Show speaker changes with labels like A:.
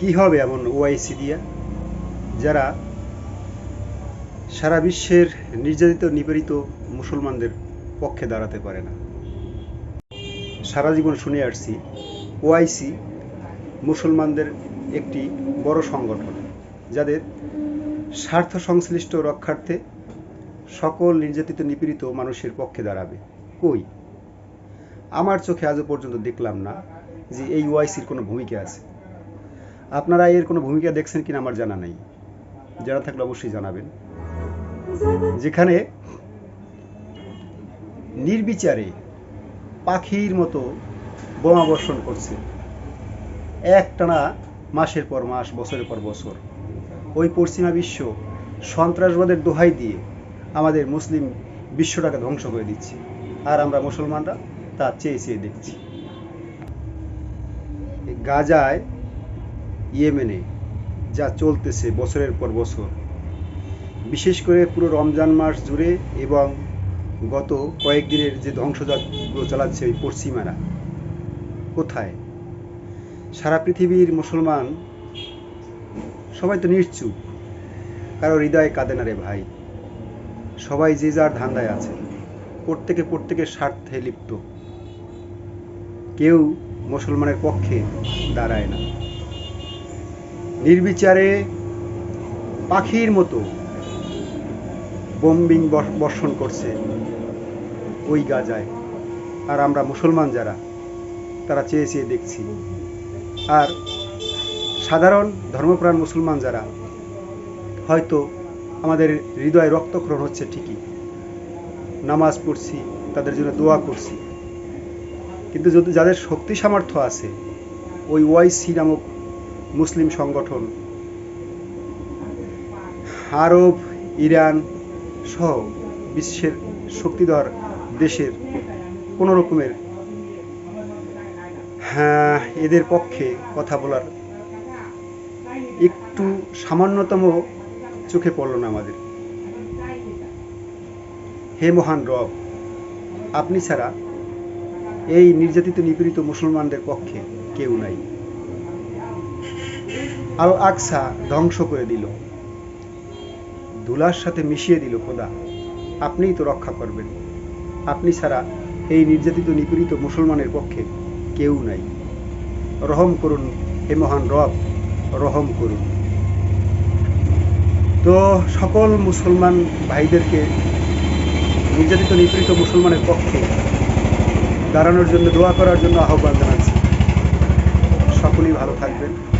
A: কি হবে এমন ওআইসি দিয়া? যারা সারা বিশ্বের নির্যাতিত, নিপীড়িত মুসলমানদের পক্ষে দাঁড়াতে পারে না। সারা জীবন শুনে আসছি, ওআইসি মুসলমানদের একটি বড় সংগঠন, যাদের স্বার্থ সংশ্লিষ্ট রক্ষার্থে সকল নির্যাতিত, নিপীড়িত মানুষের পক্ষে দাঁড়াবে। কই? আমার চোখে আজও পর্যন্ত দেখলাম না যে এই ওআইসির কোনো ভূমিকা আছে। আপনারা এর কোনো ভূমিকা দেখছেন কিনা আমার জানা নেই। যারা থাকলে অবশ্যই জানাবেন। যেখানে নির্বিচারে পাখির মতো বোমা বর্ষণ করছে। একটানা মাসের পর মাস, বছরের পর বছর। ওই পশ্চিমা বিশ্ব সন্ত্রাসবাদের দোহাই দিয়ে আমাদের মুসলিম বিশ্বটাকে ধ্বংস করে দিচ্ছে। আর আমরা মুসলমানরা তা চেয়ে চেয়ে দেখছি। গাজায় ইয়েমেনে, যা চলতেছে বছরের পর বছর। বিশেষ করে পুরো রমজান মাস জুড়ে এবং গত কয়েকদিনের যে ধ্বংসযাত্রা চালাচ্ছে ওই পশ্চিমারা। কোথায়? সারা পৃথিবীর মুসলমান সবাই তো নিশ্চুপ। কারও হৃদয় কাঁদে না রে ভাই। সবাই যে যার ধান্দায় আছে। প্রত্যেকে প্রত্যেকের স্বার্থে লিপ্ত। কেউ মুসলমানের পক্ষে দাঁড়ায় না। নির্বিচারে পাখির মতো বোম্বিং বর্ষণ করছে ওই গাজায়। আর আমরা মুসলমান যারা, তারা চেয়ে চেয়ে দেখছি। আর সাধারণ ধর্মপ্রাণ মুসলমান যারা, হয়তো আমাদের হৃদয়ে রক্তক্ষরণ হচ্ছে ঠিকই। নামাজ পড়ছি, তাদের জন্য দোয়া করছি। কিন্তু যদি যাদের শক্তি সামর্থ্য আছে, ওই ওয়াইসি নামক মুসলিম সংগঠন, আরব, ইরান সহ বিশ্বের শক্তিধর দেশের কোনো রকমের হ্যাঁ এদের পক্ষে কথা বলার একটু সামান্যতম চোখে পড়ল না আমাদের। হে মহান রব, আপনি ছাড়া এই নির্যাতিত নিপীড়িত মুসলমানদের পক্ষে কেউ নাই। আল আকসা ধ্বংস করে দিল। ধুলার সাথে মিশিয়ে দিল খোদা। আপনিই তো রক্ষা করবেন। আপনি ছাড়া এই নির্যাতিত নিপীড়িত মুসলমানের পক্ষে কেউ নাই। রহম করুন হে মহান রব, রহম করুন। তো সকল মুসলমান ভাইদেরকে, নির্যাতিত নিপীড়িত মুসলমানের পক্ষে দাঁড়ানোর জন্য, দোয়া করার জন্য আহ্বান জানাচ্ছি। সকলেই ভালো থাকবেন।